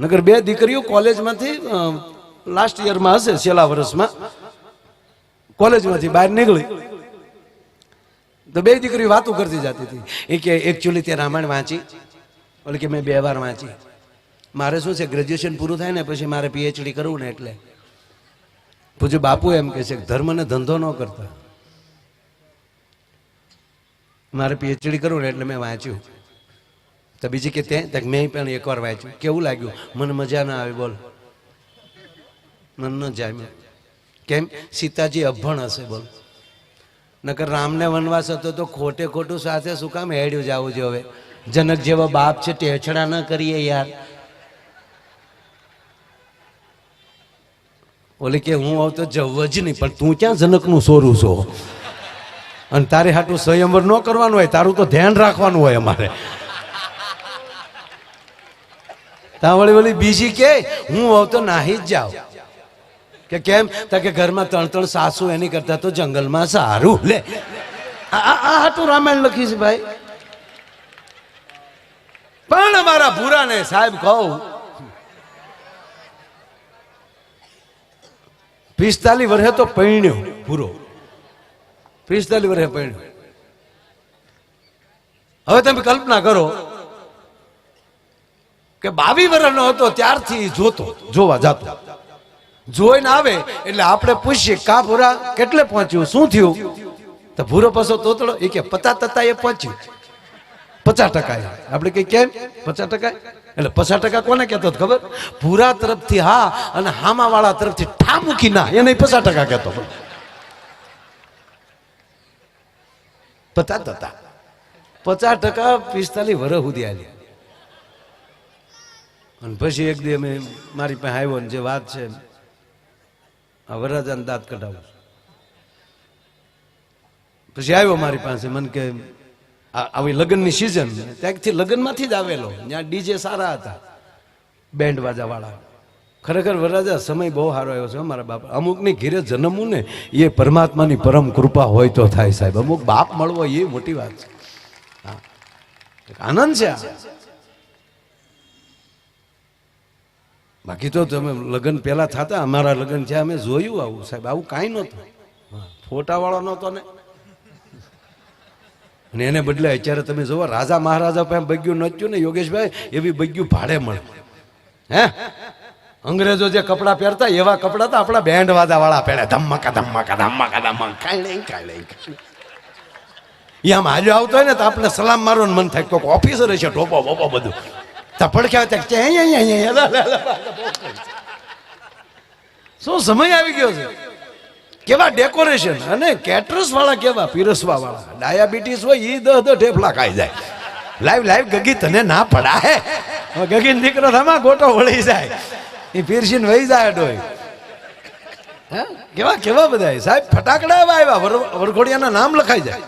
નગર બે દીકરીઓ કોલેજમાંથી લાસ્ટ યરમાં હશે, છેલ્લા વર્ષમાં. કોલેજમાંથી બહાર નીકળી. તો બે દીકરીઓ વાતો કરતી જતી હતી. એ કે એકચ્યુઅલી તે રામાયણ વાંચી. એટલે કે, મેં બે વાર વાંચી. મારે શું છે ગ્રેજ્યુએશન પૂરું થાય ને પછી મારે પીએચડી કરવું ને એટલે. પૂજ્ય બાપુ એમ કહે છે કે, ધર્મને ધંધો ન કરતા. મારે પીએચડી કરવું ને એટલે મેં વાંચ્યું. તો બીજી કે ત્યાં મેં પણ એકવાર વાંચ્યું. કેવું લાગ્યું? મને મજા ના આવે, બોલ. મન ન જામ્યું. કેમ? સીતાજી અભણ હશે, બોલ. નકર રામને વનવાસ હતો તો ખોટે ખોટું સાથે શું કામ હેડ્યું જવું છે હવે. જનક જેવો બાપ છે, ટેછડા ન કરીએ યાર. ઓલી કે હું આવ તો જવ જ નહીં, પણ તું ક્યાં જનકનું સોરું છો? અને તારે હાટું સ્વયંવર ન કરવાનું હોય, તારું તો ધ્યાન રાખવાનું હોય અમારે. ત્યાં વળી બીજી કે, હું આવ તો નાહી જ જાઉં. કે કેમ? તો કે ઘરમાં ત્રણ ત્રણ સાસુ એની કરતા તો જંગલમાં સારું. લે. આ હાટું રામાયણ લખી છે ભાઈ. પણ અમારા ભૂરાને સાહેબ કહું, પિસ્તાલીસ વર્ષે તો પૈણ્યો પૂરો પિસ્તાલીસ વર્ષે પૈણ્યો. હવે તમે કલ્પના કરો કે બાવી વર્ષનો હતો, ત્યારથી જોતો, જોવા જાતો. જોઈને આવે, એટલે આપણે પૂછીએ, કા ભૂરા, કેટલે પહોંચ્યું? શું થયું? તો ભૂરો પાછો તોતળો, એ કે, પચાસ ટકા એ પહોંચ્યું. પચાસ ટકા આપણે કઈ કેમ? પચાસ ટકા એટલે પચાસ ટકા કોને કહેતો હતો ખબર? ભૂરા તરફથી હા અને હામા વાળા તરફથી ઠા મૂકી ના, એને પચાસ ટકા કહેતો પચાસ ટકા. પચાસ ટકા પિસ્તાલીસ વર્ષ સુધી આલી અને પછી એક દી અમે મારી પાસે આવ્યો ને જે વાત છે આ વરરાજાને દાંત કઢાવું પછી આવ્યો મારી પાસે, મને કે આવી લગ્નની સિઝન ત્યાંથી લગ્નમાંથી જ આવેલો, ત્યાં ડીજે સારા હતા બેન્ડ વાળા ખરેખર વરરાજા, સમય બહુ સારો આવ્યો છે મારા બાપ. અમુકની ઘીરે જન્મવું ને એ પરમાત્માની પરમ કૃપા હોય તો થાય સાહેબ. અમુક બાપ મળવો એ મોટી વાત છે. આનંદ છે આ બાકી તો તમે લગ્ન પહેલા થતા, અમારા લગ્ન છે અમે જોયું આવું, સાહેબ, આવું કાંઈ નહોતું. ફોટાવાળો નહોતો ને. અને એને બદલે અત્યારે તમે જોવો, રાજા મહારાજા પાસે બગ્યું નચ્યું ને, યોગેશભાઈ, એવી બગ્યું ભાડે મળે. હે? અંગ્રેજો જે કપડાં પહેરતા, એવા કપડાં તો આપણા બેન્ડ વાદા વાળા પહેરે ધમકા ધમકા ધમકા ધમકા કાંઈ નહીં કાંઈ નહીં. એ આમ આવતો હોય ને, તો આપણે સલામ મારવાનું મન થાય કોઈક ઓફિસર છે ટોપો બોપો બધું. તો પડખ્યા અહીંયા અહીંયા અહીંયા શું સમય આવી ગયો છે? કેવા ડેકોરેશન અને કેટરસ વાળા કેવા? પીરસવા ડાયાબિટીસ હોય એ દહ દહ ઢેફલા ખાઈ જાય. લાઈવ લાઈવ ગગી, તને ના પડાય ગગી દીકરો થમા ગોટો વળી જાય. એ પીરસીને વહી જાય ડોય કેવા કેવા બધા સાહેબ, ફટાકડા આવ્યા. વર- વરઘોડિયાના નામ લખાઈ જાય.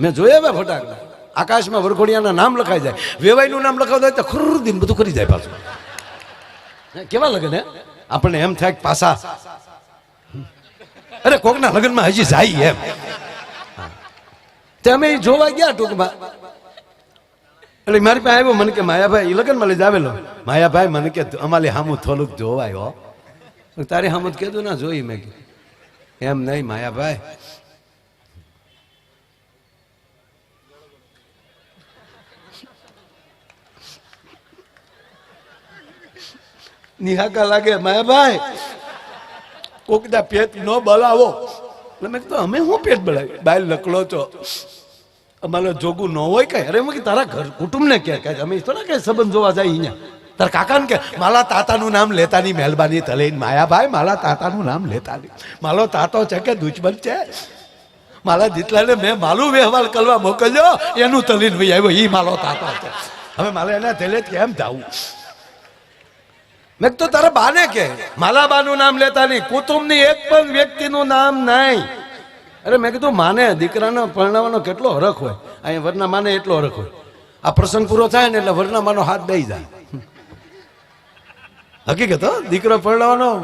મેં જોયા ફટાકડા. આકાશમાં વરઘોડિયાના નામ લખાઈ જાય. વેવાઈનું નામ લખાવતા હોય તો ખુરદીન બધું કરી જાય પાછું. કેવા લગન, હે? આપણને એમ થાય કે પાછા, અરે, કોકના લગ્નમાં હજી જાય એમ. તમે જોવા ગયા ટૂંકમાં. એટલે મારી પાસે આવ્યો, મને કે, માયાભાઈ એ લગ્નમાં લઈ આવેલો માયાભાઈ, મને કે, અમારી હામું થોડુંક જોવાય, હો. તારે હામું કીધું, ના, જોઈ મેં એમ નહીં, માયાભાઈ નિહાકા લાગે માયાભાઈ કોકના પેટ ન બલાવો. એટલે મેં કીધું, અમે શું પેટ બળાવી બાય લકડો છો. અમારે જોગું ન હોય કઈ. અરે મેં તારા ઘર કુટુંબને કે અમે થોડા કઈ સંબંધ જોવા જાય અહીંયા? તારા કાકાને કે મારા તાતાનું નામ લેતાની મહેરબાની તલે માયાભાઈ મારા તાતાનું નામ લેતાની. મારો તાતો છે કે દુશ્મન છે? મારા દીતલાને મેં માલું વ્યવહાર કરવા મોકલ્યો. એનું તલીન ભાઈ આવ્યો. એ માલો તાતો છે. હવે મારે એના થેલે કેમ જાવું મેં તો તારા બાને કે. માલાબાનું નામ લેતા નહીં કુટુંબની એક પણ વ્યક્તિનું નામ નહીં. અરે, મેં કીધું, માને, દીકરાને પરણાવવાનો કેટલો હરખ હોય? અહીંયા વરના માને એટલો હરખ હોય. આ પ્રસંગ પૂરો થાય ને એટલે વરના માનો હાથ દઈ જાય. હકીકત, હો? દીકરો પરણાવવાનો.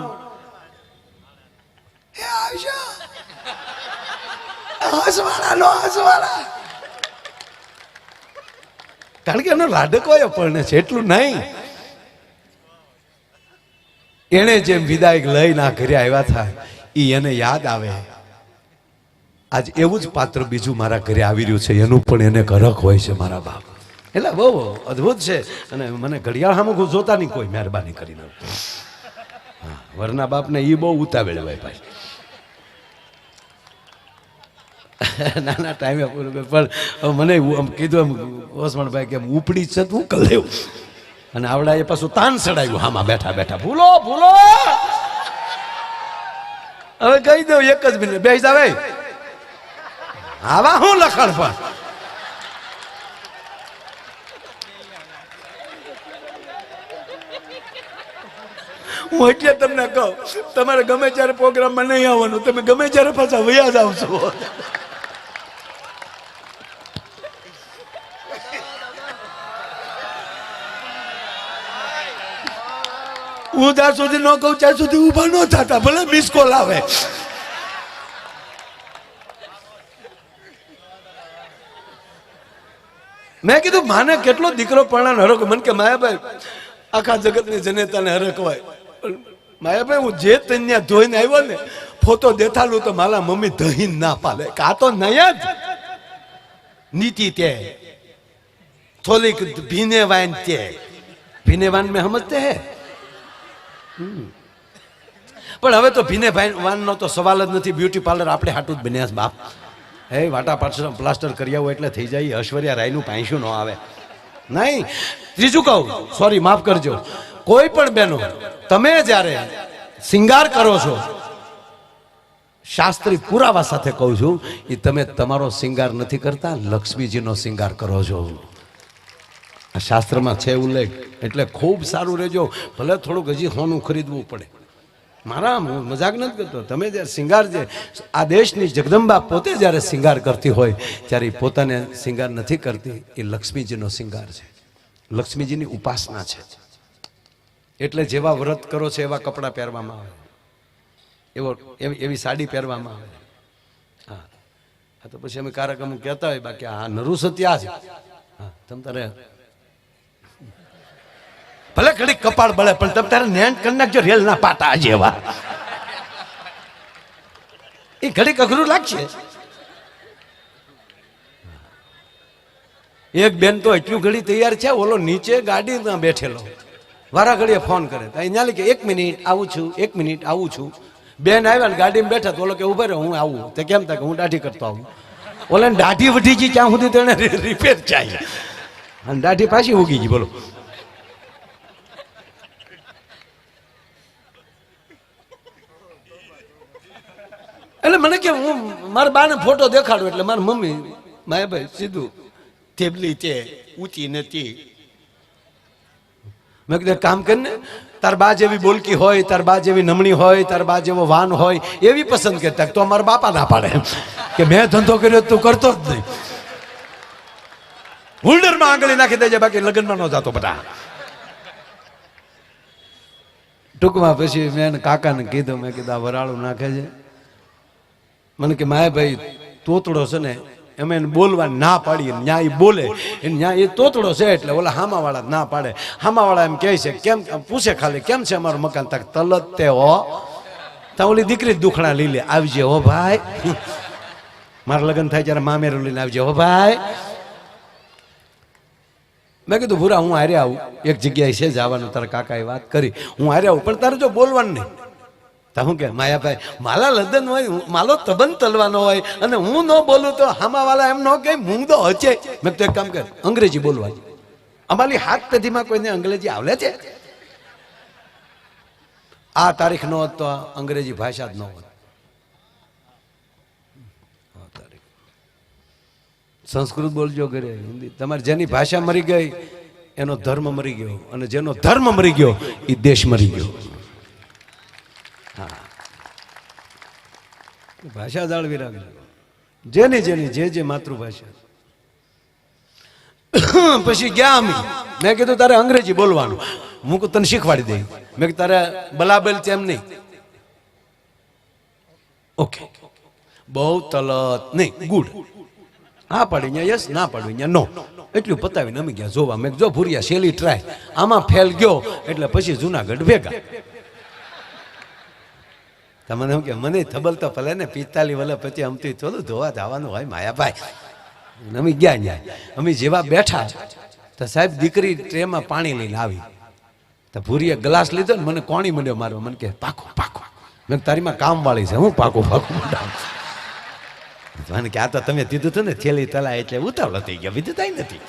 કારણ કે એનો લાડકો પરણે છે, એટલું નહીં. એણે જેમ વિદાયક લઈને આ ઘરે આવ્યા હતા એ એને યાદ આવે. આજ એવું જ પાત્ર બીજું મારા ઘરે આવી રહ્યું છે, એનું પણ એને ઘરક હોય છે મારા બાપ. એટલે બહુ અદ્ભુત છે. અને મને ઘડિયાળ સામે જોતા નહીં, કોઈ મહેરબાની કરીને. વરના બાપને એ બહુ ઉતાવેળ હોય ભાઈ. નાના ટાઈમે પણ મને કીધું એમ ઓસમાણભાઈ કે ઉપડી છે તું લેવું? અને આવડા એ પાછું તાન ચડાવ્યું હામાં બેઠા બેઠા. ભૂલો ભૂલો. હવે કહી દઉં, એક જ મિનિટ. બેસી ભાઈ. આવા હું લખણ પણ હું એટલે તમને કહું, તમારે ગમે ત્યારે પ્રોગ્રામમાં નહીં આવવાનું. તમે ગમે ત્યારે પાછા વયા જ આવશો હું ત્યાં સુધી ન કહું, ત્યાં સુધી ઊભા ન થતા, ભલે મિસ કોલ આવે. મેં કીધું, માને કેટલો દીકરો પરણા હરખ? મને કે, માયાભાઈ, આખા જગતની જનેતાને હરખવાય. માયાભાઈ, હું જે તન્યા ધોઈને આવ્યો ને, ફોટો દેખાડું તો મારા મમ્મી દહીં ના પાલે કા તો નયા જ નીતિ તે. થોડીક ભીને વાન તે. ભીને વાન મેં સમજતે હે. પણ હવે તો ભીને ભાઈ વાનનો તો સવાલ જ નથી. બ્યુટી પાર્લર આપણે હાટું જ બન્યા બાપ. હે, વાટા પાછળ પ્લાસ્ટર કરી હોય એટલે થઈ જાય. ઐશ્વર્યા રાયનું પાંચું ન આવે. નહીં. ત્રીજું કહું. સોરી માફ કરજો. કોઈ પણ બહેનો, તમે જ્યારે શિંગાર કરો છો, શાસ્ત્રી પુરાવા સાથે કહું છું એ તમે તમારો શિંગાર નથી કરતા, લક્ષ્મીજીનો શિંગાર કરો છો. શાસ્ત્રમાં છે ઉલ્લેખ. એટલે ખૂબ સારું રહેજો. ભલે થોડુંક હજી હોનું ખરીદવું પડે. મારા મજાક નથી કરતો. તમે જ્યારે શિંગાર જે આ દેશની જગદંબા પોતે જ્યારે શિંગાર કરતી હોય, ત્યારે પોતાને શિંગાર નથી કરતી. એ લક્ષ્મીજીનો શિંગાર છે. લક્ષ્મીજીની ઉપાસના છે. એટલે જેવા વ્રત કરો છો, એવા કપડાં પહેરવામાં આવે. એવો એવી સાડી પહેરવામાં આવે. હા. હા, તો પછી અમે કાર્યક્રમ કહેતા હોય, બાકી આ નરુ સત્યા છે હા, તમ તારે ભલે ઘડી કપાળ બળે, પણ તમે તારે નેણ કરી નાખજો, રેલના પાટા જેવા. એ ઘડીક અઘરું લાગશે. એક બેન તો એટલું ઘડી તૈયાર છે, ઓલો નીચે ગાડીમાં બેઠેલો. વારા ઘડીએ ફોન કરે. તો અહીંયા કે, એક મિનિટ, આવું છું, એક મિનિટ, આવું છું. બેન આવ્યા ને ગાડીમાં બેઠા, તો ઓલો કે, ઉભે રહે, હું આવું. તે કેમ થાય હું દાઢી કરતો આવું. ઓલે દાઢી વધી ગઈ, ત્યાં સુધી તેને રિપેર ચાહી અને દાઢી પાછી ઉગી ગઈ, બોલો. એટલે મને કે હું મારા બાને ફોટો દેખાડું એટલે મારી મમ્મી માયા ભાઈ સીધું થેબલી તે ઊંચી નથી. મેં કીધું કામ કરીને તાર બા જેવી બોલકી હોય, તાર બા જેવી નમણી હોય, તાર બા જેવો વાન હોય, એવી પસંદ કરતા તો અમારા બાપા ના પાડે. કે મેં ધંધો કર્યો તું કરતો જ નહીં. હોલ્ડરમાં આંગળી નાખી દેજે, બાકી લગ્નમાં ન જાતો બધા. ટૂંકમાં પછી મેં કાકાને કીધું, મેં કીધું વરાળું નાખે છે. મને કે, માય ભાઈ, તોતડો છે ને એમ એને બોલવા ના પાડી ન્યા એ બોલે. એને ન્યા એ તોતડો છે એટલે ઓલા હામાવાળા ના પાડે. હામાવાળા એમ કહે છે, કેમ, પૂછે ખાલી, કેમ છે અમારું મકાન? તક તલત તે હો. તા ઓલી દીકરી દુખણા લઈ લે. આવજે હો ભાઈ. મારા લગ્ન થાય ત્યારે મામેરું લઈને આવજે હો ભાઈ. મેં કીધું, ભૂરા, હું હારે આવું. એક જગ્યાએ છે જવાનું, તારા કાકાએ વાત કરી. હું હારે આવું, પણ તારે જો બોલવાનું નહીં. તો હું કે, માયાભાઈ, માલા લગ્ન હોય માલો તબન તલવાનો હોય, અને હું ન બોલું તો હામાવાલા એમ ન કહે હું તો હચે મેં તો એક કામ કર, અંગ્રેજી બોલવાની અમારી હાથ પેઢીમાં કોઈને અંગ્રેજી આવડે છે? આ તારીખ નો હોત તો અંગ્રેજી ભાષા જ ન હોત. સંસ્કૃત બોલજો ઘરે, હિન્દી. તમારે જેની ભાષા મરી ગઈ, એનો ધર્મ મરી ગયો, અને જેનો ધર્મ મરી ગયો એ દેશ મરી ગયો. ભાષા જાળવી રાખજો. જેની જેની જે જે માતૃભાષા. પછી ગયા અમે મેં કીધું તારે અંગ્રેજી બોલવાનું. હું તને શીખવાડી દઈ. મેં કીધું, તારે બલાબેલ તેમ નહીં. ઓકે. બહુ તલત નહીં. ગુડ. હા પાડી અહીંયા યસ ના પાડી અહીંયા નો એટલું પતાવીને અમે ગયા જોવા. મેં જો ભૂરિયા શેલી ટ્રાય આમાં ફેલ ગયો, એટલે પછી જુનાગઢ ભેગા. તમને એમ કે મને થબલ તો ભલે ને પિસ્તાલી વલે પછી અમથી થોડું ધોવા જવાનું હોય માયાભાઈ. અમે ગયા ત્યાં અમે જેવા બેઠા, તો સાહેબ દીકરી ટ્રેમાં પાણી લઈને આવી. તો ભૂરીએ ગ્લાસ લીધો ને મને કોણી મળ્યો મારો મને કે, પાકો પાકો. મેં તારીમાં કામ વાળી છે. હું પાકો પાકો મને કે, આ તો તમે કીધું હતું ને, થેલી તલા એટલે ઉતાવળ થઈ ગયા. બીજું કાંઈ નથી.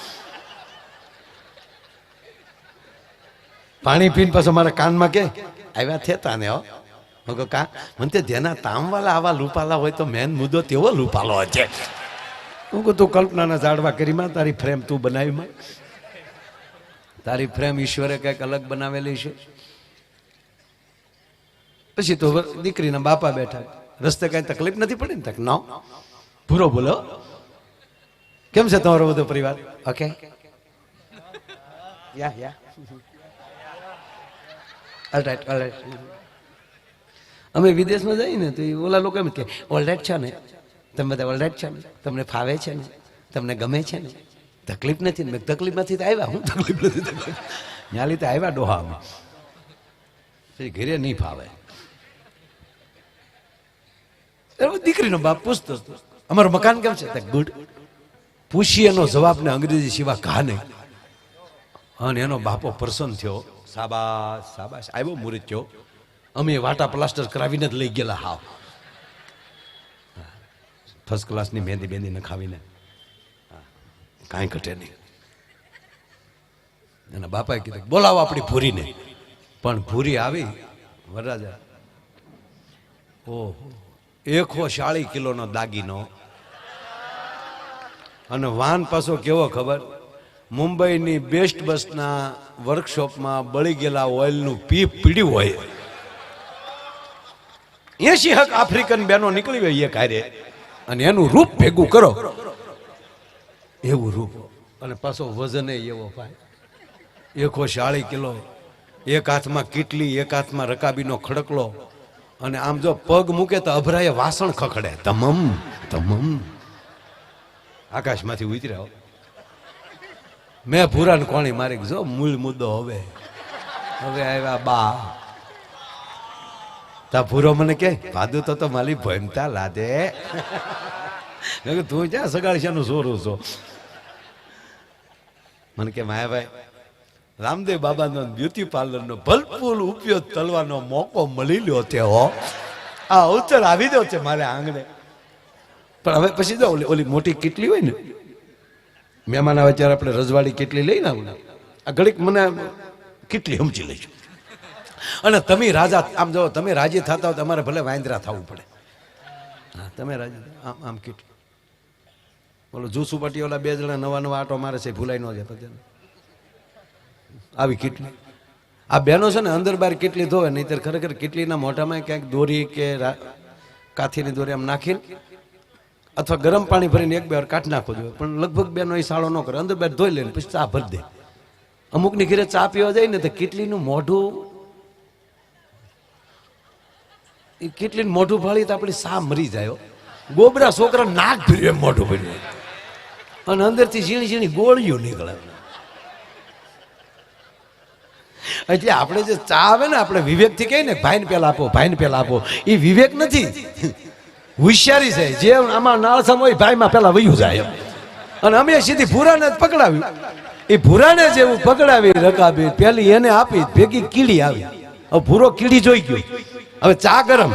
પાણી પીને પાછો મારા કાનમાં કે, આવ્યા થેતા ને હો. કહું, કા? મને જેના તામવાલા આવા લૂપાલા હોય તો મેન મુદ્દો તેવો લૂપાલો છે. હું કહું તું કલ્પનાના ઝાડવા કરીમાં તારી ફ્રેમ તું બનાવી માં. તારી ફ્રેમ ઈશ્વરે કંઈક અલગ બનાવેલી છે. પછી તો દીકરીના બાપા બેઠા. રસ્તે કઈ તકલીફ નથી પડી ને તક? ના. પૂરો બોલો. કેમ છે તમારો બધો પરિવાર? Okay. Yeah yeah. Alright alright અમે વિદેશમાં જઈએ ને તો એ ઓલા લોકો એમ કે ઓલરેડ છે ને. તમે બધા ઓલરેડ છે ને. તમને ફાવે છે ને. તમને ગમે છે ને. તકલીફ નથી ને. તકલીફ નથી તો આવ્યા. હું તકલીફ નથી ત્યાં લીધે આવ્યા ડોહામાં. ઘેરે નહીં ફાવે. દીકરીનો બાપ પૂછતો અમારું મકાન કેમ છે? ગુડ. પૂછી એનો જવાબ ને અંગ્રેજી સિવાય ઘા નહીં. અને એનો બાપો પ્રસન્ન થયો. સાબાસ સાબાસ આવ્યો મુરત થયો. અમે વાટા પ્લાસ્ટર કરાવીને જ લઈ ગયેલા હાવ. ફર્સ્ટ ક્લાસની મહેંદી બેંદી નખાવીને. કાંઈ ઘટે નહીં. એના બાપાએ કીધું, બોલાવો આપણી ભૂરીને. પણ ભૂરી આવી, વરરાજા. ઓહો, એકો ચાળી કિલોનો દાગીનો. અને વાહન પાછો કેવો ખબર? મુંબઈની બેસ્ટ બસના વર્કશોપમાં બળી ગયેલા ઓઇલનું પીપ પીડ્યું હોય. એસી હક આફ્રિકન બેનો નીકળી હોય એ કાર્ય અને એનું રૂપ ભેગું કરો. એવું રૂપ. અને પાછો વજન એવો ભાઈ. એકો ચાળી કિલો. એક હાથમાં કીટલી એક હાથમાં રકાબીનો ખડકલો. અને આમ જો પગ મૂકે તો અભરાએ વાસણ ખખડે. તમમ તમમ. આકાશમાંથી ઉતર્યા. મેં ભૂરાન કોણી મારી જો મૂળ મુદ્દો હવે. હવે આવ્યા બા. તા ભૂરો મને કે, ભાદુ તો તો માલી ભમતા લાદે તું ક્યાં સગાડશાનું સોરું છો? મને કે, માયાભાઈ, રામદેવ બાબાનો બ્યુટી પાર્લરનો ભલપૂલ ઉપયોગ તલવાનો મોકો મળી લ્યો તે હો. આ અવસર આવી દો છે મારે આંગણે. પણ હવે પછી જો ઓલી ઓલી મોટી કેટલી હોય ને, મહેમાન આવે ત્યારે આપણે રજવાડી કેટલી લઈને આવું. આ ઘડીક મને કેટલી સમજી લેજો અને તમે રાજા, આમ જો, તમે રાજી થતા હોય તમારે ભલે વાંદરા થવું પડે. હા, તમે રાજી આમ આમ કીટ બોલો જુસુ પાટી ઓલા બે જણા નવા નવા આટો મારે છે, ભૂલાઈ ન જાય પછી આવી કીટલી. આ બેનો છે ને, અંદર બહાર કેટલી ધોવે, નહીતર ખરેખર કેટલીના મોઢામાં ક્યાંક દોરી કે કાથીની દોરી આમ નાખીને, અથવા ગરમ પાણી ભરીને એક બે વાર કાઢ નાખો જોઈએ. પણ લગભગ બેનો એ સાળો ન કરે. અંદર બહાર ધોઈ લે પછી ચા ભરી દે. અમુકની ઘરે ચા પીવા જાય ને, તો કેટલીનું મોઢું એ કેટલીનું મોઢું ફાળી તો આપણી સા મરી જાય ગોબરા છોકરા નાક ભર્યું એમ મોઢું ભર્યું અને અંદરથી ઝીણી ઝીણી ગોળીઓ નીકળે. એટલે આપણે જે ચા આવે ને, આપણે વિવેકથી કહીએ ને, ભાઈને પેલા આપો, ભાઈને પેલા આપો. એ વિવેક નથી. હોશિયારી છે. જે આમાં નાળસમ હોય, ભાઈમાં પેલા વયું જાય. અને અમે સીધી ભૂરાને જ પકડાવ્યું એ ભૂરાને જેવું પકડાવી રકાબી પેલી એને આપી, ભેગી કીડી આવી. ભૂરો કીડી જોઈ ગયો. હવે ચા ગરમ.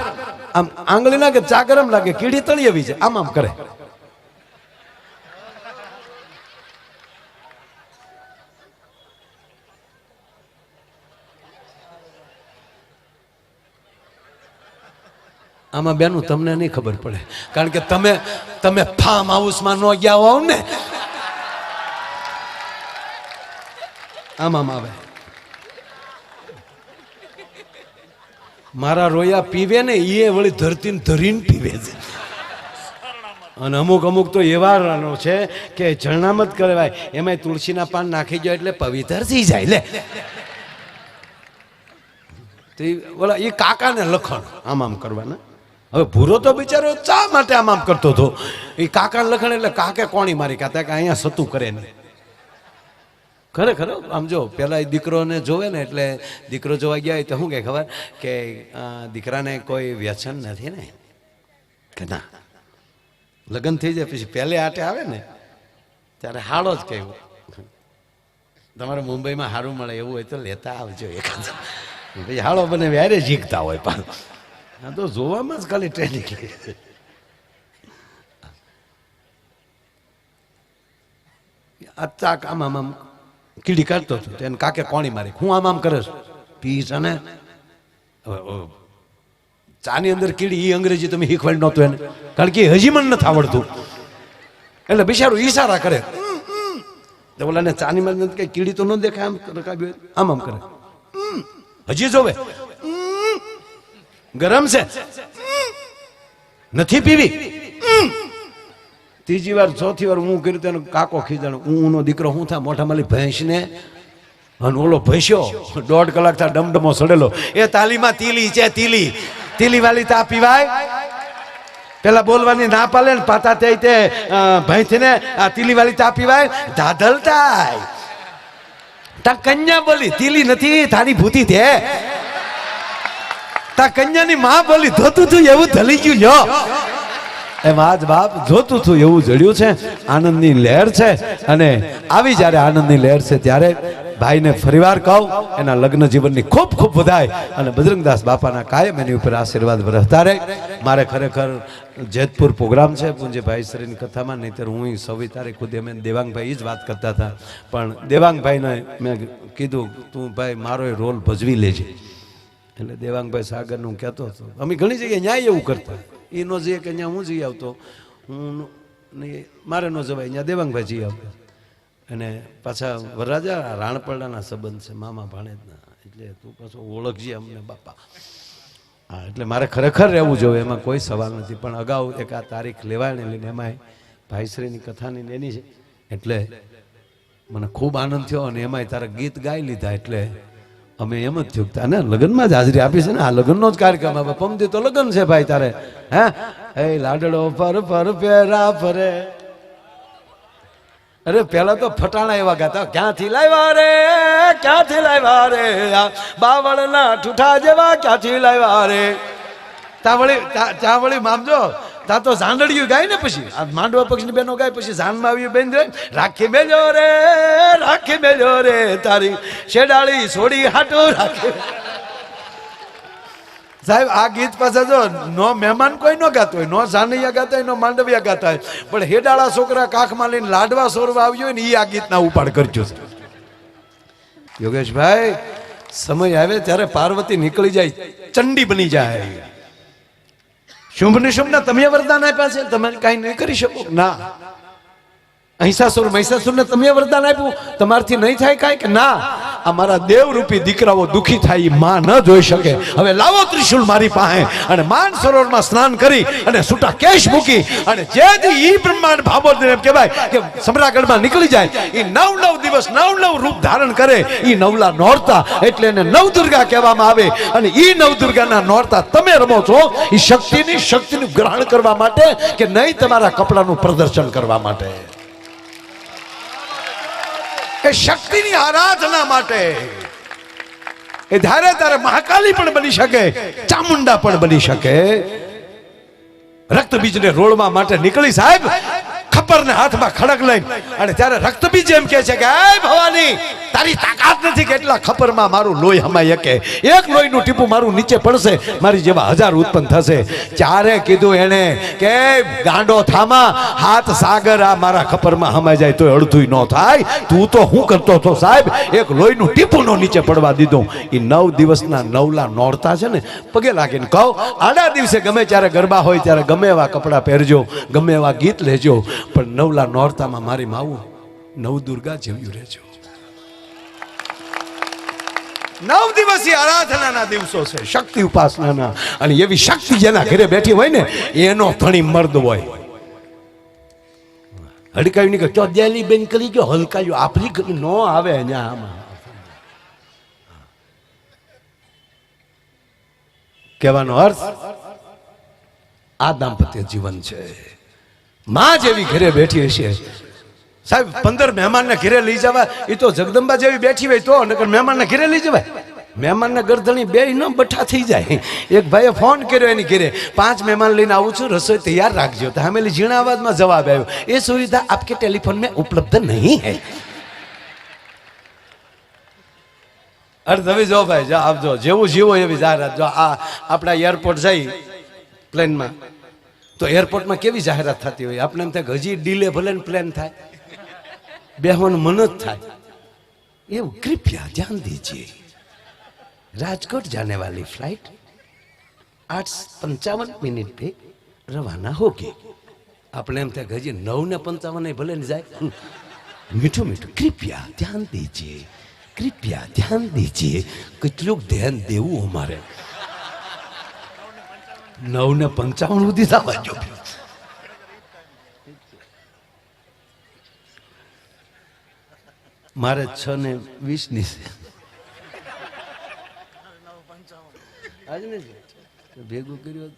આમ આંગળી લાગે ચા ગરમ લાગે, કીડી તળી આવી છે આમ આમ કરે. આમાં બેનું તમને નહીં ખબર પડે. કારણ કે તમે તમે ફાર્મ હાઉસમાં ન ગયા હોવ ને. આમ આવે. મારા રોયા પીવે ને એ વળી ધરતીને ધરીને પીવે છે. અને અમુક અમુક તો એવા રનો છે કે જણામત કહેવાય એમાં તુલસીના પાન નાખી જાય એટલે પવિત્ર થઈ જાય લે. તો ઓલા એ કાકાને લખણ આમ આમ કરવાના. હવે ભૂરો તો બિચારો ચા માટે આમ આમ કરતો હતો? એ કાકાને લખણ એટલે કાકે કોણી મારી કાતા કે અહીંયા સતું કરે નહીં. ખરેખર આમ જો, પેલા એ દીકરોને જોવે ને એટલે દીકરો જોવા ગયા હોય તો શું કે ખબર? કે દીકરાને કોઈ વ્યસન નથી ને. કે ના. લગ્ન થઈ જાય પછી પહેલે આટે આવે ને, ત્યારે હાડો જ કહેવું. તમારે મુંબઈમાં સારું મળે એવું હોય તો લેતા આવજો એકાદ. પછી હાડો બને વ્યારે શીખતા હોય પણ. તો જોવામાં જ ખાલી ટ્રેનિંગ આમ આમ આમ કીડી કાઢતો હતો. એને કાકે કોણી મારી. હું આમ આમ કરે છું. પીસ અને ચાની અંદર કીડી એ અંગ્રેજી તમે શીખવાડ નહોતું એને. કારણ કે હજી મને નથી આવડતું. એટલે બિચારું ઈશારા કરે. તો ઓલાને ચાની માં કે કીડી તો ન દેખાય આમ રકાબી આમ આમ કરે. હજી જોવે. ગરમ છે. નથી પીવી. ત્રીજી વાર, ચોથી વાર હું કર્યું તેનો કાકો ખીજાણ. હું નો દીકરો, હું થાય મોટા માલી ભેંસને અને ઓલો ભેંસ્યો, દોઢ કલાક થાય ડમડમો સડેલો. એ તાલીમાં તીલી છે, તીલી. તીલી વાલી તા પીવાય? પેલા બોલવાની ના પાલે ને પાતા તે તે ભેંસ ને આ તીલી વાલી તા પીવાય? ધાધલ થાય તા કન્યા બોલી, તીલી નથી તારી ભૂતી છે. તા કન્યાની માં બોલી, ધોતું તું, એવું ધલી ગયું, લ્યો. એમ આજ બાપ જોતું હતું એવું જડ્યું છે, આનંદની લહેર છે. અને આવી જ્યારે આનંદની લહેર છે, ત્યારે ભાઈને ફરીવાર કહું, એના લગ્ન જીવનની ખૂબ ખૂબ વધાય. અને બજરંગદાસ બાપાના કાયમ એની ઉપર આશીર્વાદ વરસતા રહે. મારે ખરેખર જેતપુર પ્રોગ્રામ છે પૂંજ્યભાઈ શ્રીની કથામાં, નહીંતર હું સવી તારીખ ખુદ અમે દેવાંગભાઈ જ વાત કરતા હતા. પણ દેવાંગભાઈને મેં કીધું, તું ભાઈ મારો એ રોલ ભજવી લેજે. એટલે દેવાંગભાઈ સાગરનું કહેતો હતો, અમે ઘણી જગ્યાએ ન્યાય એવું કરતા. એ નો જઈએ કે અહીંયા હું જઈ આવતો, હું મારે નો જવાય અહીંયા દેવાંગભાઈ જઈ આવતો. અને પાછા વરરાજા રાણપરડાના સંબંધ છે, મામા ભાણેજના. એટલે તું પાછો ઓળખજે અમને, બાપા. હા, એટલે મારે ખરેખર રહેવું જોઈએ, એમાં કોઈ સવાલ નથી. પણ અગાઉ એક આ તારીખ લેવાય લઈને એમાંય ભાઈશ્રીની કથાની એની છે. એટલે મને ખૂબ આનંદ થયો અને એમાંય તારા ગીત ગાઈ લીધા, એટલે અમે એમ જ થયું અને લગ્નમાં જ હાજરી આપી છે ને, આ લગ્નનો જ કાર્યક્રમ. હવે પમદી તો લગ્ન છે ભાઈ તારે. હે? એ લાડડો પર પર પેરા ફરે. અરે પેલા તો ફટાણા એવા ગાતા ક્યાંથી લાવ્યા રે? ક્યાંથી લાવ્યા રે? બાવળના ઠૂઠા જેવા ક્યાંથી લાવ્યા રે? તાવળી ચાવળી મામજો, તા તો ઝાંડડિયું ગાય ને પછી. આ માંડવા પક્ષની બેનો ગાય, પછી ઝાનમાં આવી બેન રે રાખી બેજો રે, રાખી બેજો રે તારી શેડાળી છોડી હાટો રાખી. સાહેબ, આ ગીત પાસે જો, નો મહેમાન કોઈ ન ગાતો હોય, નો સાનૈયા ગાતા હોય, નો માંડવિયા ગાતા હોય, પણ હેડાળા છોકરા કાખમાં લઈને લાડવા સોરવા આવ્યો હોય ને એ આ ગીતના ઉપાડ કરજો યોગેશભાઈ, સમય આવે ત્યારે પાર્વતી નીકળી જાય, ચંડી બની જાય. શુંભ નિશુંભના તમે વરદાન આપ્યા છે, તમે કાંઈ નહીં કરી શકો? ના. અહિંસાસુર મહિષાસુરને તમે વરદાન આપ્યું. તમારથી નહીં થાય કાંઈ કે ના? અમારા દેવરૂપી દીકરાઓ દુઃખી થાય એ માં ન જોઈ શકે. હવે લાવો ત્રિશુલ મારી પાસે અને માન સરોવરમાં સ્નાન કરી અને છૂટા કેશ મૂકી અને જેથી ઈ બ્રહ્માંડ ભાબોદર એમ કહેવાય કે સમ્રાગઢમાં નીકળી જાય એ નવ નવ દિવસ નવ નવ રૂપ ધારણ કરે. એ નવલા નોરતા એટલે એને નવદુર્ગા કહેવામાં આવે. અને એ નવદુર્ગાના નોરતા તમે રમો છો એ શક્તિની શક્તિનું ગ્રહણ કરવા માટે કે નહીં તમારા કપડાનું પ્રદર્શન કરવા માટે? એ શક્તિની આરાધના માટે. એ ધારે તારે મહાકાલી પણ બની શકે, ચામુંડા પણ બની શકે. રક્તબીજને રોળવા માટે નીકળી સાહેબ ખપરને હાથમાં ખડક લઈ અને ત્યારે રક્તબીજ જેમ કે છે કે, એ ભવાની, તારી તાકાત નથી કે ખપરમાં મારું લોહી હમાય કે એક લોહીનું ટીપું મારું નીચે પડશે, મારી જેવા હજાર ઉત્પન્ન થશે. ચારે કીધું એને કે, ગાંડો થામા, હાથ સાગર આ મારા ખપરમાં હમાઈ જાય તો અડધું ન થાય. તું તો હું કરતો હતો સાહેબ, એક લોહીનું ટીપું નો નીચે પડવા દીધું. એ નવ દિવસના નવલા નોરતા છે ને, પગે લાગીને કહો, આડા દિવસે ગમે ત્યારે ગરબા હોય ત્યારે ગમે એવા કપડાં પહેરજો, ગમે એવા ગીત લેજો પણ નવલા નોરતામાં મારી માવું નવ દુર્ગા જેવ્યું રહેજો. નવ દિવસીય આરાધનાના દિવસો છે. શક્તિ ઉપાસનાના. અને એવી શક્તિ જેના ઘરે બેઠી હોય ને એનો ધણી મર્દ હોય. હડકાવી નીકળ તો દેલી બેન કરી ગયો હલકાયું. આપણી નો આવે અહીંયા આમાં. કહેવાનો અર્થ આ દાંપત્ય જીવન છે. માં જેવી ઘરે બેઠી હશે. સાહેબ, પંદર મહેમાનને ઘરે લઈ જવા એ તો જગદંબા જેવી બેઠી હોય તો, નકર મહેમાનને ઘરે લઈ જવાય. મહેમાનના ગરદણી બે ન બઠા થઈ જાય. એક ભાઈએ ફોન કર્યો એની ઘરે, પાંચ મહેમાન લઈને આવું છું, રસોઈ તૈયાર રાખજો. તો હમેલી ઝીણા જવાબ આવ્યો એ સુવિધા આપકે ટેલિફોન મેં ઉપલબ્ધ નહીં હૈ. અરે તમે જો ભાઈ, જો આપજો જેવું જીવો એવી જાહેરાત, જો આ આપણા એરપોર્ટ જઈ, પ્લેનમાં. તો એરપોર્ટમાં કેવી જાહેરાત થતી હોય? આપણે એમ થાય હજી ડીલે ભલે પ્લેન થાય. બેહવાનું મન જ થાય. એવું કૃપયા ધ્યાન દીજીએ રાજકોટ જાને વાલી ફ્લાઇટ આઠ પંચાવન મિનિટ પે રવાના કે આપણે એમ થાય હજી નવ ને પંચાવન ભલે ને જાય. મીઠું મીઠું. કૃપયા ધ્યાન દીજીએ કૃપયા ધ્યાન દીજીએ કેટલું ધ્યાન દેવું અમારે. નવ ને પંચાવન સુધી થવા મારે છ ને વીસની છે. ભેગું કર્યું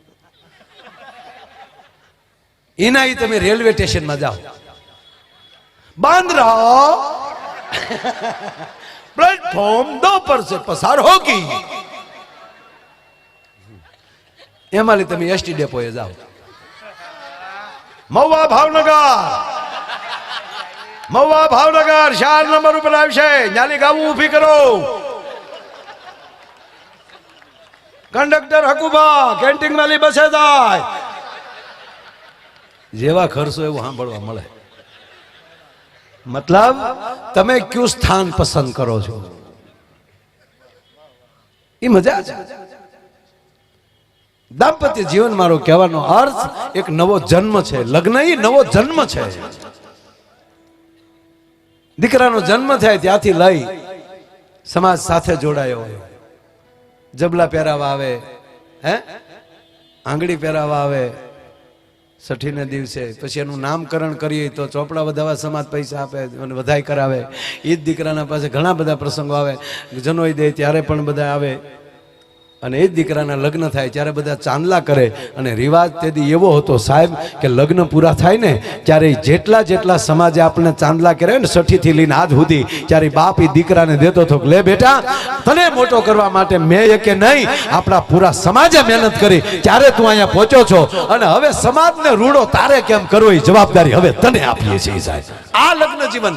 એના તમે રેલવે સ્ટેશનમાં જાઓ. બાંદ્રા પ્લેટફોર્મ દો પર સે પસાર હોગી એમાં લી તમે એસટી ડેપોએ જાઓ. મહુવા ભાવનગર. મહુવા ભાવનગર ચાર નંબર ઉપર આવશે. ન્યાલી ગાવું ઊભી કરો. કંડક્ટર હકુબા કેન્ટીન વાલી બસે જાય. જેવા ખર્ચો એવું સાંભળવા મળે. મતલબ, તમે કયું સ્થાન પસંદ કરો છો? એ મજા છે. દાંપત્ય જીવન મારો કહેવાનો અર્થ એક નવો જન્મ છે. લગ્ન એ નવો જન્મ છે. દીકરાનો જન્મ થાય ત્યાંથી લઈ સમાજ સાથે જોડાયો. જબલા પહેરાવા આવે, હે? આંગળી પહેરાવા આવે. છઠ્ઠીના દિવસે પછી એનું નામકરણ કરીએ તો ચોપડા વધારવા સમાજ પૈસા આપે અને વધાઈ કરાવે. એ જ દીકરાના પાસે ઘણા બધા પ્રસંગો આવે. જનોઈ દે ત્યારે પણ બધા આવે. અને એ દીકરાના લગ્ન થાય ત્યારે બધા ચાંદલા કરે. અને રિવાજ તેથી એવો હતો સાહેબ કે લગ્ન પૂરા થાય ને ત્યારે જેટલા જેટલા સમાજે આપણને ચાંદલા કરે ને સઠીથી લઈને આજ સુધી, ત્યારે બાપ એ દીકરાને દેતો હતો લે બેટા, તને મોટો કરવા માટે મેં કે નહીં, આપણા પૂરા સમાજે મહેનત કરી, ત્યારે તું અહીંયા પહોંચ્યો છો. અને હવે સમાજને રૂડો તારે કેમ કરવો એ જવાબદારી હવે તને આપીએ છીએ સાહેબ. આ લગ્ન જીવન